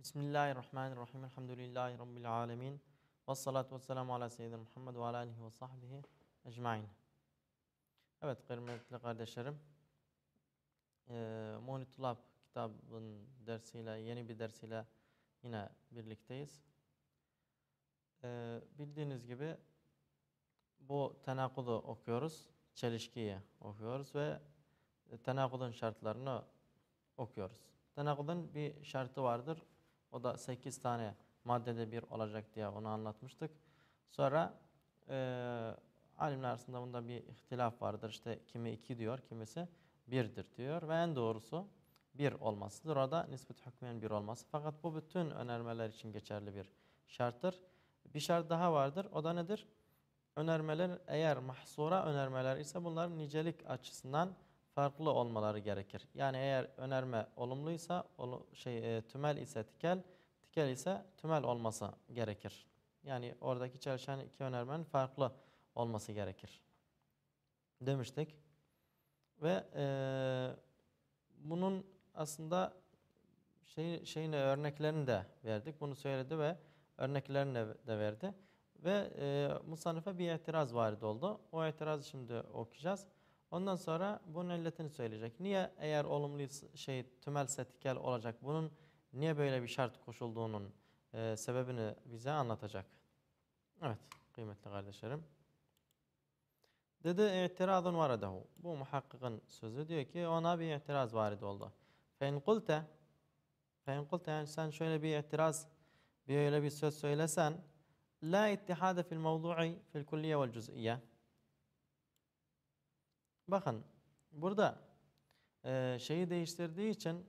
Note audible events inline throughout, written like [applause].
Bismillahirrahmanirrahim. Elhamdülillahi Rabbil alemin. Ve salatu ve selamu ala seyyidina Muhammed ve ala alihi ve sahbihi ecmain. Evet kıymetli kardeşlerim. E, Monitulab kitabın dersiyle, yeni bir dersiyle yine birlikteyiz. E, bildiğiniz gibi bu tenakudu okuyoruz. Çelişkiyi okuyoruz ve tenakudun şartlarını okuyoruz. Tenakudun bir şartı vardır. O da 8 tane maddede bir olacak diye onu anlatmıştık. Sonra e, alimler arasında bunda bir ihtilaf vardır. İşte kimi 2 diyor, kimisi 1'dir diyor ve en doğrusu 1 olmasıdır. O da nispet hükmen 1 olması. Fakat bu bütün önermeler için geçerli bir şarttır. Bir şart daha vardır. O da nedir? Önermeler eğer mahsura önermeler ise bunların nicelik açısından farklı olmaları gerekir. Yani eğer önerme olumluysa şey e, tümel ise tikel, tikel ise tümel olması gerekir. Yani oradaki çalışan iki önermenin farklı olması gerekir. Demiştik. Ve e, bunun aslında şey, şeyine örneklerini de verdik. Bunu söyledi ve örneklerini de verdi. Ve e, Musanif'e bir itiraz varid oldu. O itirazı şimdi okuyacağız. Ondan sonra bunun illetini söyleyecek. Niye eğer olumlu şey tümel setikel olacak bunun niye böyle bir şart koşulduğunun e, sebebini bize anlatacak. Evet kıymetli kardeşlerim. Dedi itirazın varadehu. Bu muhakkikın sözü diyor ki ona bir itiraz varid oldu. Fein kulte Fein kulte yani sen şöyle bir itiraz bir öyle bir söz söylesen la ittihade fil mevdu'i fil kulliye vel cüz'iyye Bakın burada e, şeyi değiştirdiği için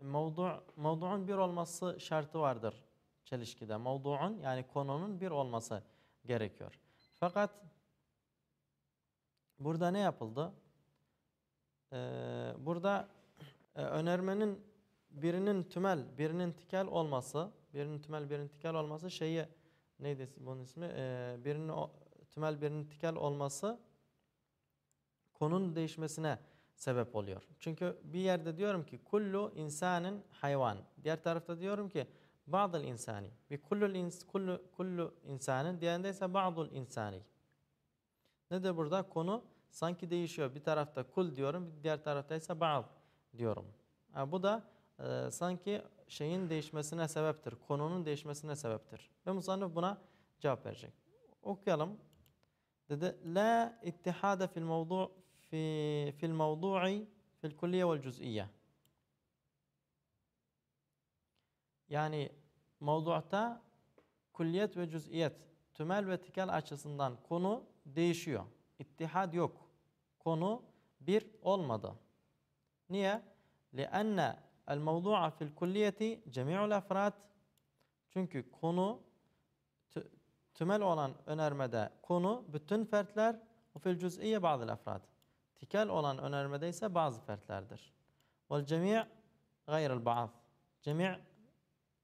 mevdu, mevduun bir olması şartı vardır çelişkide. Mevduun yani konunun bir olması gerekiyor. Fakat burada ne yapıldı? Ee, burada e, önermenin birinin tümel, birinin tikel olması, birinin tümel, birinin tikel olması şeyi neydi bunun ismi? Ee, birinin tümel, birinin tikel olması konunun değişmesine sebep oluyor. Çünkü bir yerde diyorum ki kullu insanın hayvan. Diğer tarafta diyorum ki bazı insani. Bir kullu ins kullu kullu insanın diğerinde ise bazı insani. Ne de burada konu sanki değişiyor. Bir tarafta kul diyorum, diğer tarafta ise bazı diyorum. Yani bu da e, sanki şeyin değişmesine sebeptir. Konunun değişmesine sebeptir. Ve musannif buna cevap verecek. Okuyalım. Dedi la ittihada fil mevdu في في الموضوع في الكلية والجزئية yani mevduatta kulliyet ve cüz'iyet tümel ve tikel açısından konu değişiyor. İttihad yok. Konu bir olmadı. Niye? لأن الموضوع في الكلية جميع الأفراد çünkü konu tümel olan önermede konu bütün fertler ve fil cüz'iye bazı afrad. Tikel olan önermede ise bazı fertlerdir. Vel cemi' gayrıl ba'd. Cemi'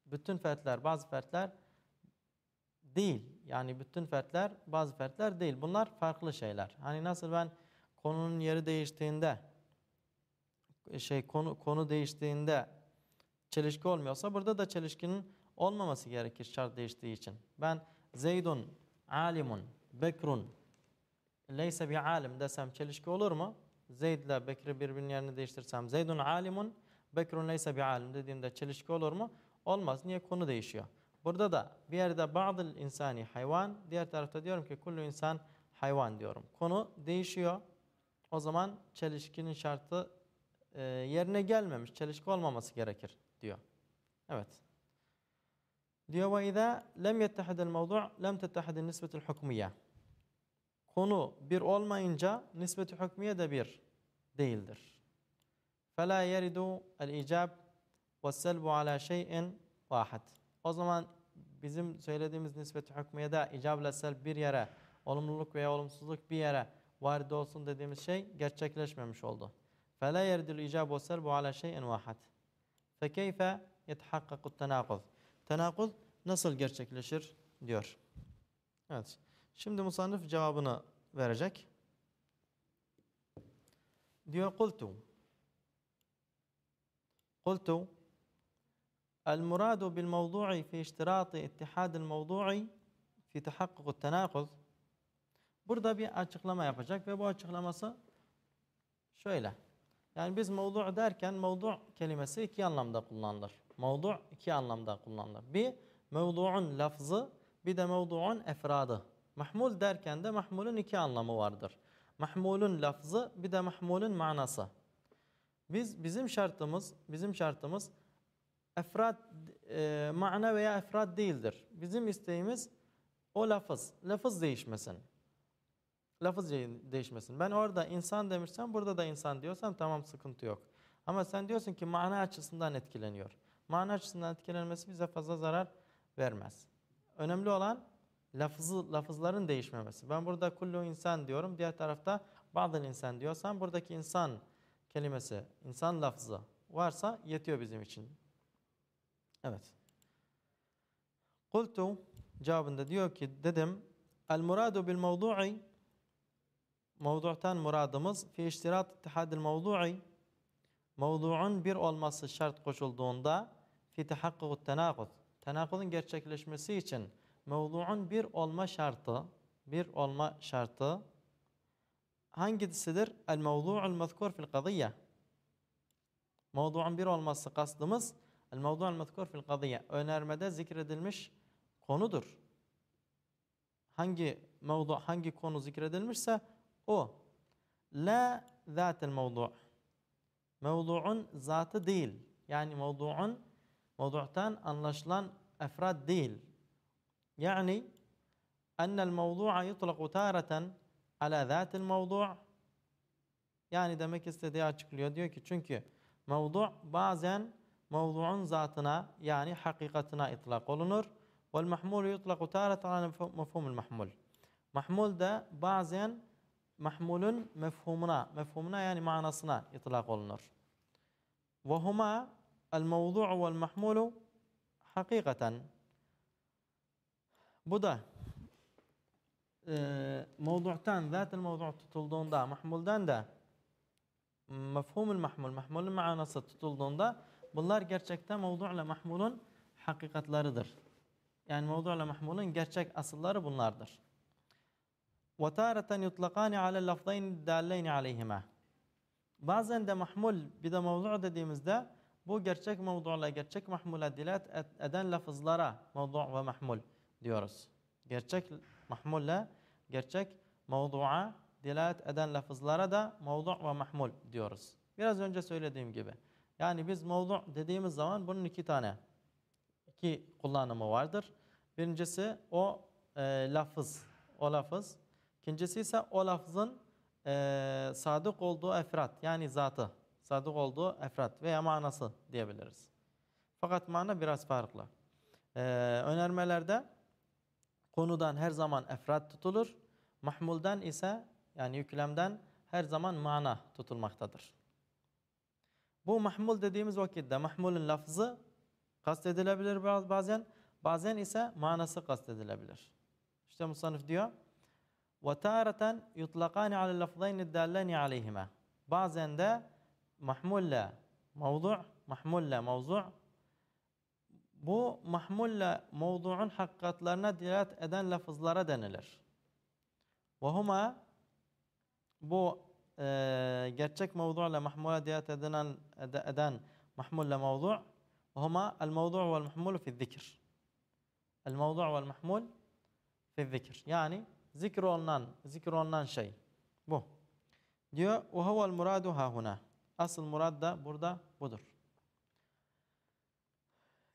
bütün fertler, bazı fertler değil. Yani bütün fertler, bazı fertler değil. Bunlar farklı şeyler. Hani nasıl ben konunun yeri değiştiğinde şey konu konu değiştiğinde çelişki olmuyorsa burada da çelişkinin olmaması gerekir şart değiştiği için. Ben Zeydun alimun, Bekrun leyse bir alim desem çelişki olur mu? Zeyd ile Bekir'i birbirinin yerini değiştirsem Zeydun alimun, Bekir'un leyse bir alim dediğimde çelişki olur mu? Olmaz. Niye? Konu değişiyor. Burada da bir yerde bazı insani hayvan, diğer tarafta diyorum ki kullu insan hayvan diyorum. Konu değişiyor. O zaman çelişkinin şartı e, yerine gelmemiş. Çelişki olmaması gerekir diyor. Evet. Diyor ve izâ lem yettehidel mevdu' lem tettehidel nisbetul hukmiyye konu bir olmayınca nispeti hükmiye de bir değildir. فَلَا يَرِدُ الْاِجَابِ وَالسَّلْبُ عَلَى شَيْءٍ وَاحَدٍ O zaman bizim söylediğimiz nispeti hükmiyede icab ile selb bir yere, olumluluk veya olumsuzluk bir yere varid olsun dediğimiz şey gerçekleşmemiş oldu. فَلَا يَرِدُ الْاِجَابُ وَالسَّلْبُ عَلَى شَيْءٍ وَاحَدٍ فَكَيْفَ يَتَحَقَّقُ التَّنَاقُذ Tenakuz nasıl gerçekleşir diyor. Evet. Şimdi musannif cevabını verecek. Diyor kultu. Kultu المراد بالموضوع في اشتراط اتحاد الموضوع في تحقق التناقض Burada bir açıklama yapacak ve bu açıklaması şöyle. Yani biz mevdu derken mevdu kelimesi iki anlamda kullanılır. Mevdu iki anlamda kullanılır. Bir mevduun lafzı bir de mevduun efradı. Mahmul derken de mahmulun iki anlamı vardır. Mahmulun lafzı bir de mahmulun manası. Biz bizim şartımız bizim şartımız efrad e, mana veya efrad değildir. Bizim isteğimiz o lafız. Lafız değişmesin. Lafız değişmesin. Ben orada insan demişsem burada da insan diyorsam tamam sıkıntı yok. Ama sen diyorsun ki mana açısından etkileniyor. Mana açısından etkilenmesi bize fazla zarar vermez. Önemli olan lafızı, lafızların değişmemesi. Ben burada kullu insan diyorum. Diğer tarafta bazı insan diyorsam buradaki insan kelimesi, insan lafzı varsa yetiyor bizim için. Evet. Kultu cevabında diyor ki dedim el muradu bil mevdu'i mevdu'tan muradımız fi iştirat ittihadil mevdu'i mevdu'un bir olması şart koşulduğunda fi tehakkuk tenakuz tenakuzun gerçekleşmesi için mevdu'un bir olma şartı bir olma şartı hangisidir? El mevdu'ul mezkur fil kadiyye mevdu'un bir olması kastımız El mevdu'ul mezkur fil kadiyye önermede zikredilmiş konudur. Hangi mevdu hangi konu zikredilmişse o. La zatel mevdu. Mevdu'un zatı değil. Yani mevdu'un mevdu'tan anlaşılan efrad değil. يعني أن الموضوع يطلق تارة على ذات الموضوع. يعني دمك استدعي أشكليو ديوك چونك موضوع بعضاً موضوع ذاتنا يعني حقيقتنا إطلاق ولنر والمحمول يطلق تارة على مفهوم المحمول. محمول ده بعضاً محمول مفهومنا. مفهومنا يعني معنى صنا إطلاق ولنر وهما الموضوع والمحمول حقيقةً. Bu da e, mevdu'tan, zaten mevdu' tutulduğunda, mahmuldan da mefhumul mahmul, mahmulun manası tutulduğunda bunlar gerçekten mevdu' ile mahmulun hakikatlarıdır. Yani mevdu' ile mahmulun gerçek asılları bunlardır. وَتَارَةً يُطْلَقَانِ عَلَى اللَّفْظَيْنِ الدَّالَّيْنِ عَلَيْهِمَا Bazen de mahmul bir de mevdu dediğimizde bu gerçek mevdu'la gerçek mahmule dilat eden lafızlara mevdu ve mahmul diyoruz. Gerçek mahmulle gerçek mevdu'a dilat eden lafızlara da mevdu ve mahmul diyoruz. Biraz önce söylediğim gibi. Yani biz mevdu dediğimiz zaman bunun iki tane iki kullanımı vardır. Birincisi o e, lafız, o lafız. İkincisi ise o lafzın e, sadık olduğu efrat yani zatı, sadık olduğu efrat veya manası diyebiliriz. Fakat mana biraz farklı. E, önermelerde konudan her zaman efrat tutulur. Mahmulden ise yani yüklemden her zaman mana tutulmaktadır. Bu mahmul dediğimiz vakitte mahmulun lafzı kastedilebilir bazen, bazen ise manası kastedilebilir. İşte Musannif diyor, وَتَارَةً يُطْلَقَانِ عَلَى اللَّفْظَيْنِ الدَّالَّيْنِ عَلَيْهِمَا Bazen de mahmulle mevdu' mahmulle mevzu' Bu mahmulle mevduun hakikatlarına dilat eden lafızlara denilir. Ve huma bu e, gerçek mevdu ile mahmule dilat edilen, eden mahmulle mevdu ve huma el mevdu vel mahmul fi zikir. El mevdu vel mahmul fi zikir. Yani zikr olunan, zikr olunan şey. Bu. Diyor ve huvel muradu hahuna. Asıl murad da burada budur.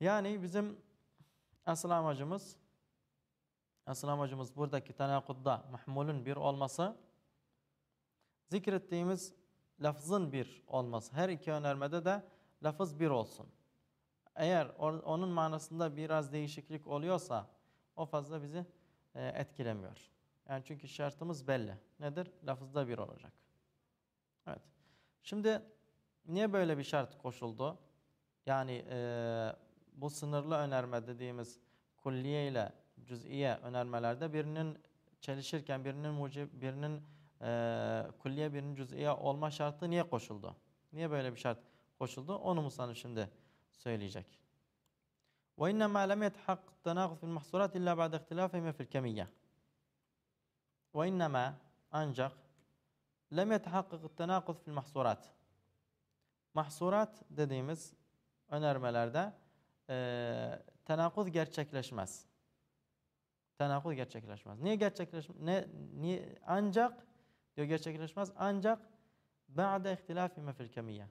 Yani bizim asıl amacımız asıl amacımız buradaki tenakudda mahmulun bir olması zikrettiğimiz lafzın bir olması. Her iki önermede de lafız bir olsun. Eğer onun manasında biraz değişiklik oluyorsa o fazla bizi etkilemiyor. Yani çünkü şartımız belli. Nedir? Lafızda bir olacak. Evet. Şimdi niye böyle bir şart koşuldu? Yani e, bu sınırlı önerme dediğimiz külliye ile cüz'iye önermelerde birinin çelişirken birinin mucib, birinin e, külliye birinin cüz'iye olma şartı niye koşuldu? Niye böyle bir şart koşuldu? Onu Musa'nın şimdi söyleyecek. Ve inne ma lem yetahak tenaguz fil mahsurat illa ba'de ihtilafihime fil kemiyye. Ve inne ancak lem yetahakkak tenaguz fil mahsurat. Mahsurat dediğimiz önermelerde e, tenakuz gerçekleşmez. Tenakuz gerçekleşmez. Niye gerçekleşmez? Ne, niye, ancak diyor gerçekleşmez ancak ba'de ihtilafime fil kemiyye.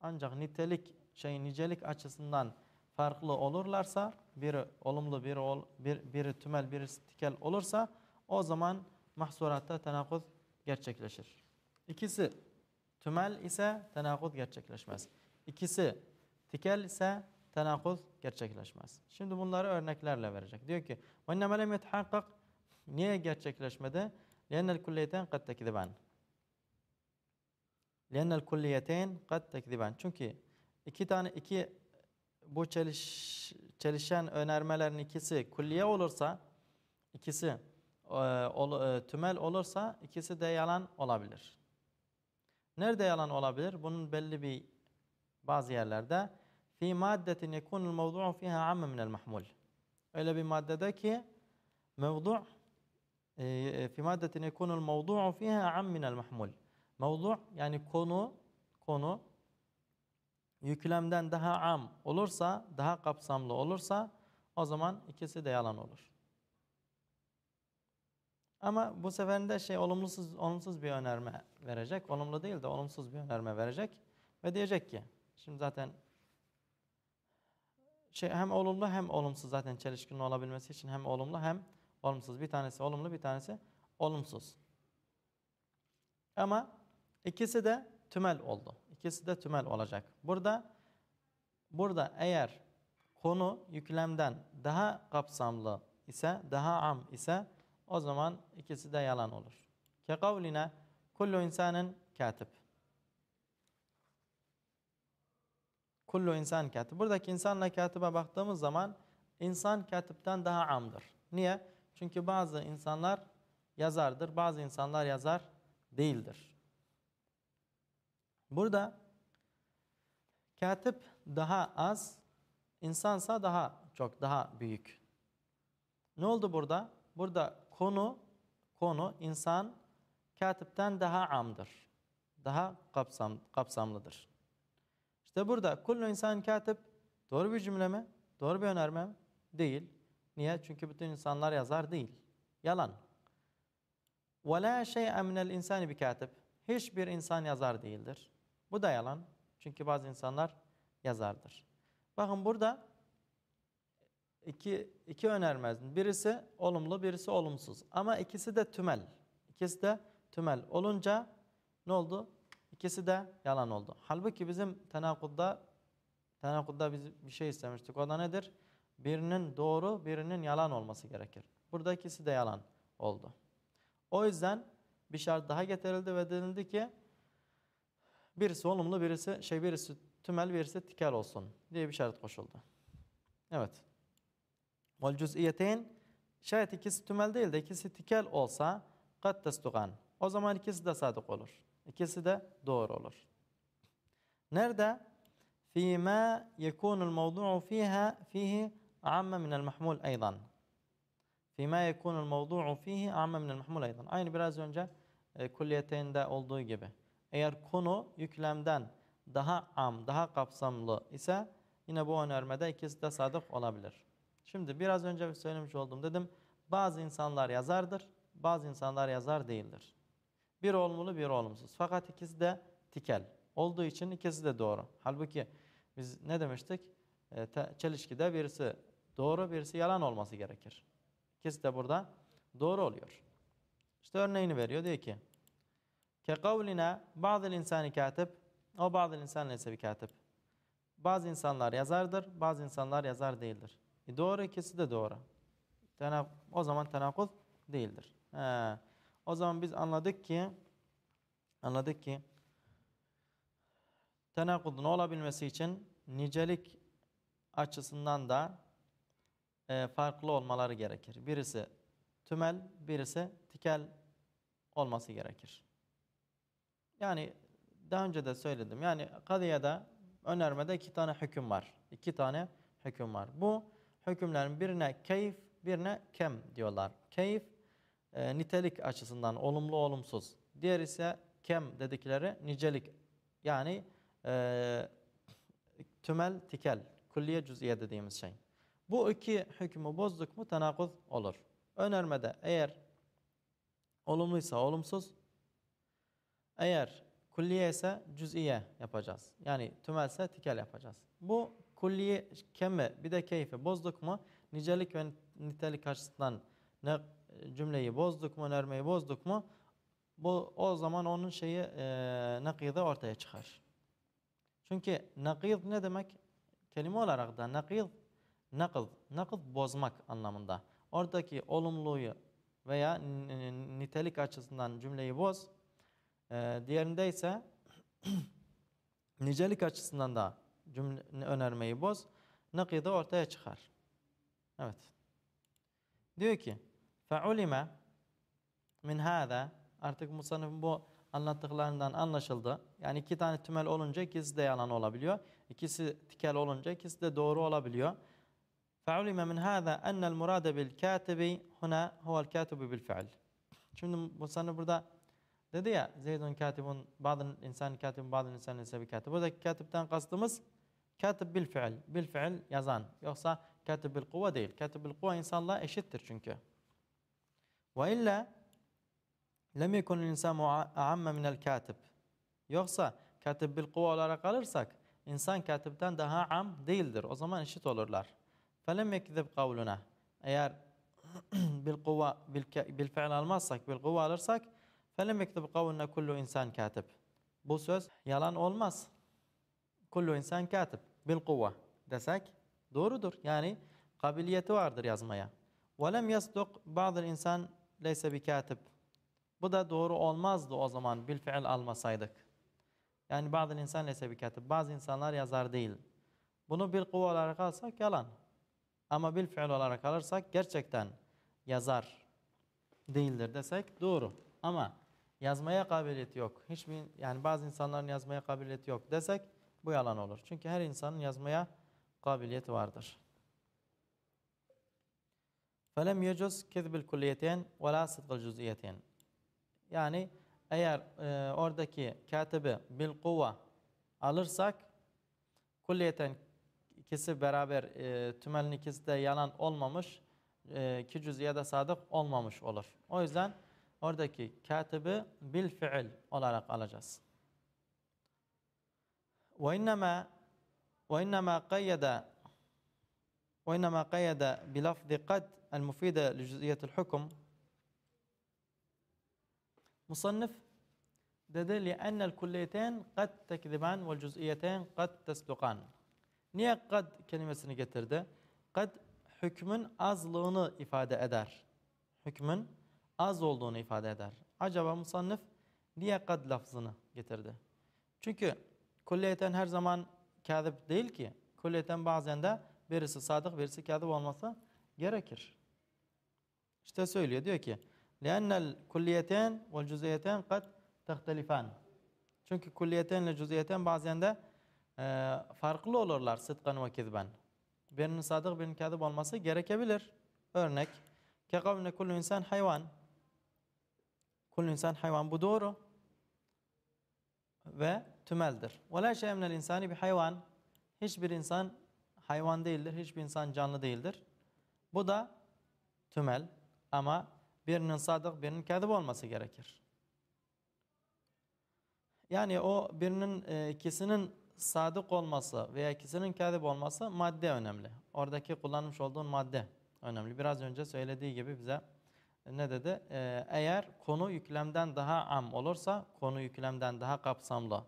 Ancak nitelik şey nicelik açısından farklı olurlarsa biri olumlu biri ol, bir, biri tümel birisi tikel olursa o zaman mahsuratta tenakuz gerçekleşir. İkisi tümel ise tenakuz gerçekleşmez. İkisi tikel ise tenakuz gerçekleşmez. Şimdi bunları örneklerle verecek. Diyor ki وَاِنَّمَا لَمْ يَتْحَقَّقْ Niye gerçekleşmedi? لِيَنَّ الْكُلِّيَتَيْنْ قَدْ تَكْذِبَانِ لِيَنَّ الْكُلِّيَتَيْنْ قَدْ تَكْذِبَانِ Çünkü iki tane iki bu çeliş, çelişen önermelerin ikisi külliye olursa ikisi e, ol, e, tümel olursa ikisi de yalan olabilir. Nerede yalan olabilir? Bunun belli bir bazı yerlerde fi maddetin yekunul mevdu'u fiha amme minel mahmul. Öyle bir maddede ki mevdu' e, fi maddetin yekunul mevdu'u fiha amme minel mahmul. Mevdu' yani konu konu yüklemden daha am olursa, daha kapsamlı olursa o zaman ikisi de yalan olur. Ama bu seferinde şey olumsuz olumsuz bir önerme verecek. Olumlu değil de olumsuz bir önerme verecek ve diyecek ki şimdi zaten şey hem olumlu hem olumsuz zaten çelişkinin olabilmesi için hem olumlu hem olumsuz. Bir tanesi olumlu, bir tanesi olumsuz. Ama ikisi de tümel oldu. İkisi de tümel olacak. Burada burada eğer konu yüklemden daha kapsamlı ise, daha am ise o zaman ikisi de yalan olur. Ke kavline kullu insanın katip. Kullu insan katip. Buradaki insanla katibe baktığımız zaman insan katipten daha amdır. Niye? Çünkü bazı insanlar yazardır, bazı insanlar yazar değildir. Burada katip daha az, insansa daha çok, daha büyük. Ne oldu burada? Burada konu, konu insan katipten daha amdır. Daha kapsam, kapsamlıdır. İşte burada kullu insan katip doğru bir cümle mi? Doğru bir önerme mi? Değil. Niye? Çünkü bütün insanlar yazar değil. Yalan. وَلَا شَيْءَ مِنَ الْاِنْسَانِ بِكَاتِبٍ Hiçbir insan yazar değildir. Bu da yalan. Çünkü bazı insanlar yazardır. Bakın burada iki, iki önermez. Birisi olumlu, birisi olumsuz. Ama ikisi de tümel. İkisi de tümel olunca ne oldu? İkisi de yalan oldu. Halbuki bizim tenakudda tenakudda biz bir şey istemiştik. O da nedir? Birinin doğru, birinin yalan olması gerekir. Burada ikisi de yalan oldu. O yüzden bir şart daha getirildi ve denildi ki birisi olumlu, birisi şey birisi tümel, birisi tikel olsun diye bir şart koşuldu. Evet. Vel cüz'iyeteyn şayet ikisi tümel değil de ikisi tikel olsa kat testugan. O zaman ikisi de sadık olur. İkisi de doğru olur. Nerede? Fîmâ yekûnul mevdu'u fîhâ fîhî amme minel mahmul eydan. Fîmâ yekûnul mevdu'u fîhî amme minel mahmul eydan. Aynı biraz önce e, kulliyeteyinde olduğu gibi. Eğer konu yüklemden daha am, daha kapsamlı ise yine bu önermede ikisi de sadık olabilir. Şimdi biraz önce söylemiş oldum dedim. Bazı insanlar yazardır, bazı insanlar yazar değildir. Bir olumlu bir olumsuz. Fakat ikisi de tikel. Olduğu için ikisi de doğru. Halbuki biz ne demiştik? E, te, çelişkide birisi doğru birisi yalan olması gerekir. İkisi de burada doğru oluyor. İşte örneğini veriyor. Diyor ki Kekavline bazı insani katip o bazı insan ise bir katip. Bazı insanlar yazardır, bazı insanlar yazar değildir. E doğru ikisi de doğru. Tenaf o zaman tenakuz değildir. He. O zaman biz anladık ki anladık ki tenakudun olabilmesi için nicelik açısından da e, farklı olmaları gerekir. Birisi tümel, birisi tikel olması gerekir. Yani daha önce de söyledim. Yani kadıyada önermede iki tane hüküm var. İki tane hüküm var. Bu hükümlerin birine keyif, birine kem diyorlar. Keyif e, nitelik açısından olumlu olumsuz. Diğer ise kem dedikleri nicelik. Yani e, tümel tikel, külliye cüz'iye dediğimiz şey. Bu iki hükmü bozduk mu tenakuz olur. Önermede eğer olumluysa olumsuz, eğer külliye ise cüz'iye yapacağız. Yani tümelse tikel yapacağız. Bu külliye kemme bir de keyfi bozduk mu nicelik ve nitelik açısından ne cümleyi bozduk mu önermeyi bozduk mu bu o zaman onun şeyi e, nakide ortaya çıkar. Çünkü nakid ne demek? Kelime olarak da nakid nakıl, nakıl bozmak anlamında. Oradaki olumluyu veya nitelik açısından cümleyi boz. Ee, diğerinde ise [clears throat] nicelik açısından da cümle önermeyi boz. Nakide ortaya çıkar. Evet. Diyor ki Fe'ulime min hâze artık Musa'nın bu anlattıklarından anlaşıldı. Yani iki tane tümel olunca ikisi de yalan olabiliyor. İkisi tikel olunca ikisi de doğru olabiliyor. Fe'ulime min hâze ennel murade bil kâtibi huna huvel kâtibi bil fi'l. Şimdi Musa'nın burada dedi ya Zeydun katibun bazı insan katibun bazı insan ise bir katib. Buradaki katipten kastımız katib bil fi'l. Bil fi'l yazan. Yoksa katib bil kuvve değil. Katib bil kuvve insanla eşittir çünkü. Ve illa lem yekun insan a'amme minel katib. Yoksa katib bil kuva olarak alırsak insan katipten daha am değildir. O zaman eşit olurlar. فَلَمْ يَكْذِبْ قَوْلُنَا Eğer [clears throat] bil kuva bil, bil fiil almazsak, bil kuva alırsak فَلَمْ يَكْذِبْ قَوْلُنَا kullu insan katib. Bu söz yalan olmaz. Kullu insan katib bil kuva desek doğrudur. Yani kabiliyeti vardır yazmaya. وَلَمْ يَصْدُقْ bazı insan leyse bi katib. Bu da doğru olmazdı o zaman bil fiil almasaydık. Yani bazı insan leyse bi katib. Bazı insanlar yazar değil. Bunu bil kuva olarak alsak yalan. Ama bil fiil olarak alırsak gerçekten yazar değildir desek doğru. Ama yazmaya kabiliyeti yok. Hiçbir yani bazı insanların yazmaya kabiliyeti yok desek bu yalan olur. Çünkü her insanın yazmaya kabiliyeti vardır. Felem yecuz kezbil kulliyeteyn ve la sıdkıl cüziyeteyn. Yani eğer e, oradaki katibi bil kuvva alırsak kulliyeten ikisi beraber e, tümelin ikisi de yalan olmamış e, ki cüziye de sadık olmamış olur. O yüzden oradaki katibi bil fiil olarak alacağız. Ve innema ve innema kayyede ve innema kayyede bilafzi kad hukm Musannif dedi li ennel kulliyeten kad tekziban vel cüz'iyeten kad tesdukan. Niye kad kelimesini getirdi? Kad hükmün azlığını ifade eder. Hükmün az olduğunu ifade eder. Acaba musannif niye kad lafzını getirdi? Çünkü kulliyeten her zaman kâzip değil ki. Kulliyeten bazen de birisi sadık birisi kâzip olması gerekir. İşte söylüyor diyor ki لأن الكليتين والجزئيتين قد تختلفان. Çünkü kulliyeten ile cüziyeten bazen de e, farklı olurlar sıdkan ve kizben. Birinin sadık birinin kâzib olması gerekebilir. Örnek kekavne kullu insan hayvan. Kullu insan hayvan bu doğru. Ve tümeldir. Ve la şey minel insani bir hayvan. Hiçbir insan hayvan değildir. Hiçbir insan canlı değildir. Bu da tümel. Ama birinin sadık birinin kâzib olması gerekir. Yani o birinin e, ikisinin sadık olması veya ikisinin kâzib olması madde önemli. Oradaki kullanmış olduğun madde önemli. Biraz önce söylediği gibi bize ne dedi? Ee, eğer konu yüklemden daha am olursa, konu yüklemden daha kapsamlı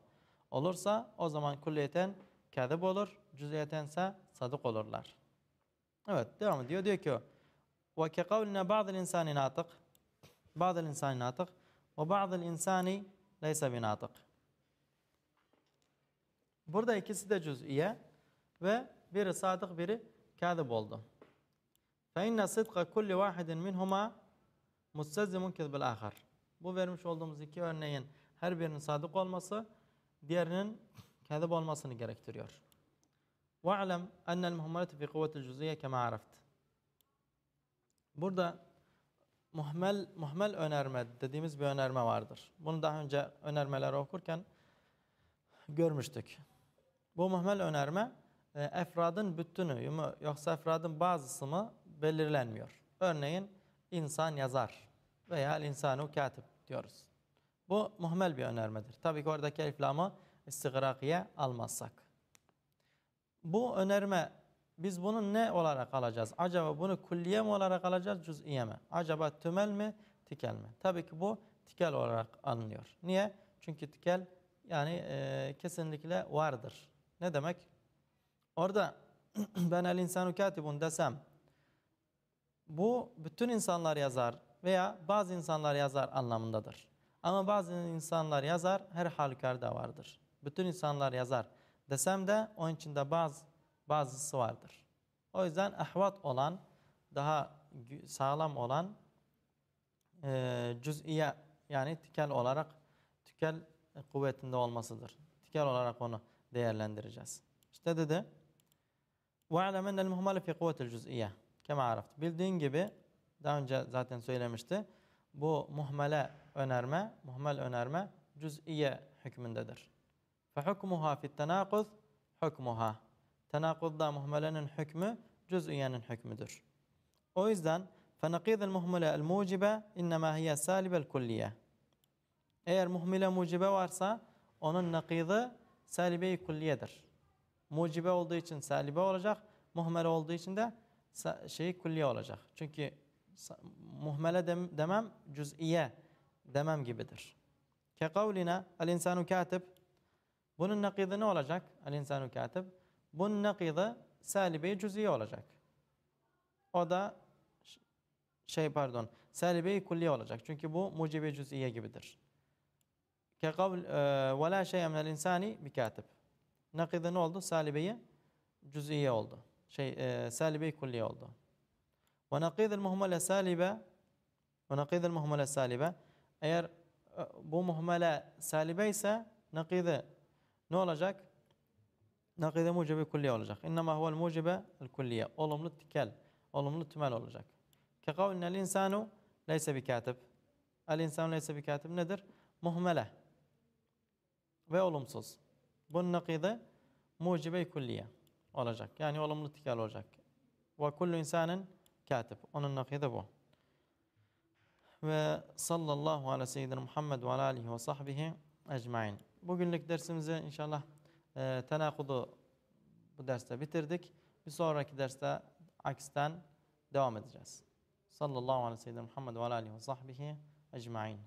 olursa o zaman kulliyeten kâzib olur, cüz'iyetense sadık olurlar. Evet devam ediyor. Diyor ki. Ve ke kavline ba'dil insani natık. Ba'dil insani natık. Ve ba'dil insani leysa bi natık. Burada ikisi de cüz'iye ve biri sadık biri kâzib oldu. Fe inne sıdka kulli vahidin minhuma mustezzimun kezbil ahar. Bu vermiş olduğumuz iki örneğin her birinin sadık olması diğerinin kâzib olmasını gerektiriyor. وَاعْلَمْ أَنَّ الْمُهْمَلَةِ فِي قُوَّةِ الْجُزْئِيَّةِ كَمَا عَرَفْتِ Burada muhmel, muhmel önerme dediğimiz bir önerme vardır. Bunu daha önce önermeleri okurken görmüştük. Bu muhmel önerme e, efradın bütünü mü yoksa efradın bazısı mı belirlenmiyor. Örneğin insan yazar veya insanu katip diyoruz. Bu muhmel bir önermedir. Tabii ki oradaki eliflamı istigrakiye almazsak. Bu önerme biz bunu ne olarak alacağız? Acaba bunu kulliye mi olarak alacağız, cüz'iye mi? Acaba tümel mi, tikel mi? Tabii ki bu tikel olarak alınıyor. Niye? Çünkü tikel yani e, kesinlikle vardır. Ne demek? Orada [clears throat] ben el insanu katibun desem bu bütün insanlar yazar veya bazı insanlar yazar anlamındadır. Ama bazı insanlar yazar her halükarda vardır. Bütün insanlar yazar desem de onun içinde bazı bazısı vardır. O yüzden ahvat olan, daha sağlam olan e, cüz'iye yani tikel olarak tikel kuvvetinde olmasıdır. Tikel olarak onu değerlendireceğiz. İşte dedi وَعْلَمْ اَنَّ الْمُهْمَلِ فِي قُوَّةِ الْجُزْئِيَّةِ Kema araft. Bildiğin gibi daha önce zaten söylemişti. Bu muhmele önerme, muhmel önerme cüz'iye hükmündedir. فَحُكْمُهَا فِي التَّنَاقُذ حُكْمُهَا Tenakuzda muhmelenin hükmü cüz'iyenin hükmüdür. O yüzden فَنَقِيدَ الْمُهْمَلَ الْمُوجِبَ اِنَّمَا هِيَ سَالِبَ الْكُلِّيَةِ Eğer muhmile mucibe varsa onun nakidi salibe-i külliyedir. Mucibe olduğu için salibe olacak, muhmele olduğu için de şey külliye olacak. Çünkü muhmele demem cüz'iye demem gibidir. Ke kavline el insanu katib bunun nakidi ne olacak? El insanu katib bunun nakidi salibe-i cüz'iye olacak. O da şey pardon salibe-i külliye olacak. Çünkü bu mucibe cüz'iye gibidir. Ke kavl ve la şey'e minel insani bi katib. Nakidi ne oldu? Salibe-i cüz'iye oldu. Şey e, salibe-i külliye oldu. Ve nakidil muhmele salibe ve nakidil muhmele salibe eğer e, bu muhmele salibe ise nakidi ne olacak? Nakide mucibe külliye olacak. İnnemâ huvel mucibe külliye. Olumlu tikel, olumlu tümel olacak. Ke kavlinel insanu leyse bi katib. El insanu leyse bi katib nedir? Muhmele ve olumsuz. Bunun nakide mucibe külliye olacak. Yani olumlu tikel olacak. Ve kullu insanın katib. Onun nakide bu. Ve sallallahu ala seyyidina Muhammed ve ala alihi ve sahbihi ecmain. Bugünlük dersimizi inşallah e, tenakudu bu derste bitirdik. Bir sonraki derste akisten devam edeceğiz. Sallallahu aleyhi ve sellem Muhammed ve aleyhi ve sahbihi ecmain.